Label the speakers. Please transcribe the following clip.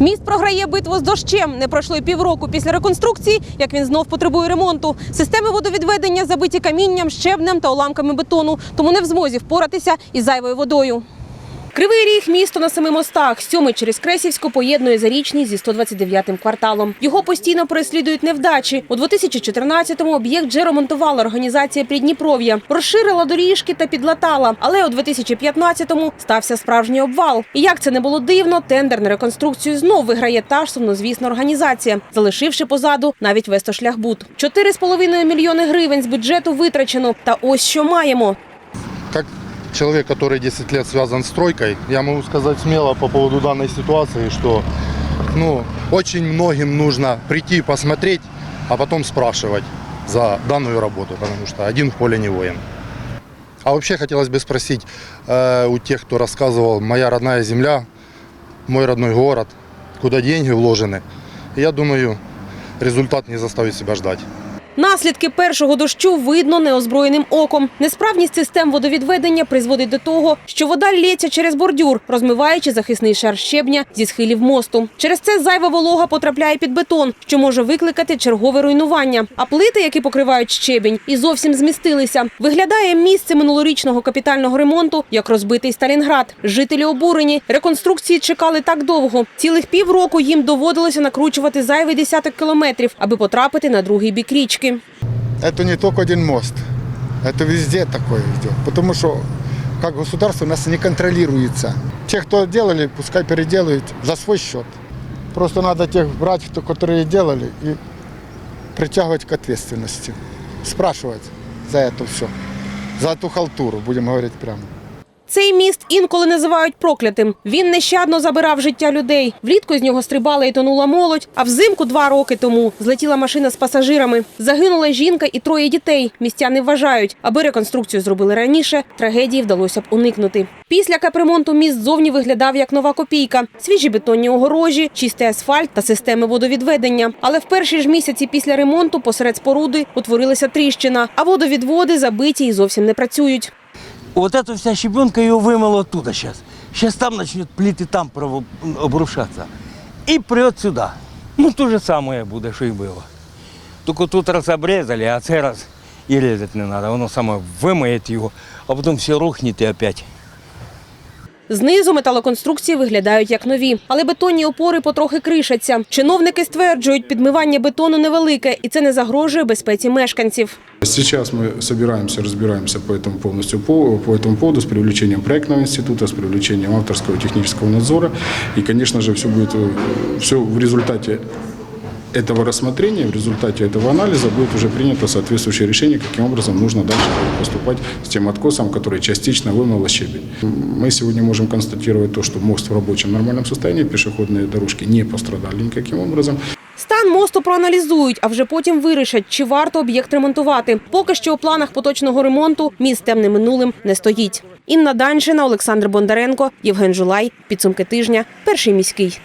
Speaker 1: Міст програє битву з дощем. Не пройшло й півроку після реконструкції, як він знов потребує ремонту. Системи водовідведення забиті камінням, щебнем та уламками бетону, тому не в змозі впоратися із зайвою водою. Кривий ріг місто на семи мостах. Сьомий через Кресівську поєднує зарічний зі 129-м кварталом. Його постійно переслідують невдачі. У 2014-му об'єкт вже ремонтувала організація Придніпров'я, розширила доріжки та підлатала. Але у 2015-му стався справжній обвал. І як це не було дивно, тендер на реконструкцію знов виграє та ж сумнозвісна організація, залишивши позаду навіть вестошляхбуд. 4,5 мільйони гривень з бюджету витрачено. Та ось що маємо.
Speaker 2: Как человек, который 10 лет связан с стройкой, я могу сказать смело по поводу данной ситуации, что ну, очень многим нужно прийти посмотреть, а потом спрашивать за данную работу, потому что один в поле не воин. А вообще хотелось бы спросить э, у тех, кто рассказывал «Моя родная земля, мой родной город, куда деньги вложены». Я думаю, результат не заставит себя ждать.
Speaker 1: Наслідки першого дощу видно неозброєним оком. Несправність систем водовідведення призводить до того, що вода лється через бордюр, розмиваючи захисний шар щебня зі схилів мосту. Через це зайва волога потрапляє під бетон, що може викликати чергове руйнування. А плити, які покривають щебінь, і зовсім змістилися. Виглядає місце минулорічного капітального ремонту як розбитий Сталінград. Жителі обурені. Реконструкції чекали так довго. Цілих півроку їм доводилося накручувати зайвий десяток кілометрів, аби потрапити на другий бік річки.
Speaker 3: Это не только один мост. Это везде такое идет. Потому что как государство у нас не контролируется. Те, кто делали, пускай переделают за свой счет. Просто надо тех брать, кто, которые делали, и притягивать к ответственности. Спрашивать за это все. За эту халтуру, будем говорить прямо.
Speaker 1: Цей міст інколи називають проклятим. Він нещадно забирав життя людей. Влітку з нього стрибала і тонула молодь. А взимку два роки тому злетіла машина з пасажирами. Загинула жінка і троє дітей. Містяни вважають, аби реконструкцію зробили раніше, трагедії вдалося б уникнути. Після капремонту міст зовні виглядав як нова копійка: свіжі бетонні огорожі, чистий асфальт та системи водовідведення. Але в перші ж місяці після ремонту посеред споруди утворилася тріщина, а водовідводи забиті і зовсім не працюють
Speaker 4: Вот эта вся щебенка ее вымыла оттуда сейчас. Сейчас там начнет плиты там прово- обрушаться. И прет сюда. Ну, то же самое буде, що і було. Только тут раз обрезали, а цей раз і резать не надо. Воно саме вимиє його, а потім все рухне і опять.
Speaker 1: Знизу металоконструкції виглядають як нові, але бетонні опори потрохи кришаться. Чиновники стверджують, підмивання бетону невелике, і це не загрожує безпеці мешканців.
Speaker 5: Сейчас мы собираемся, разбираемся по этому полностью по, по этому поводу с привлечением проектного института, с привлечением авторского технического надзора. И, конечно же, все будет все в результате этого рассмотрения, в результате этого анализа будет уже принято соответствующее решение, каким образом нужно дальше будет поступать с тем откосом, который частично вымыло щебень. Мы сегодня можем констатировать то, что мост в рабочем нормальном состоянии, пешеходные дорожки не пострадали никаким образом.
Speaker 1: Стан мосту проаналізують, а вже потім вирішать, чи варто об'єкт ремонтувати. Поки що у планах поточного ремонту міст з темним минулим не стоїть. Інна Даншина, Олександр Бондаренко, Євген Жулай. Підсумки тижня. Перший міський.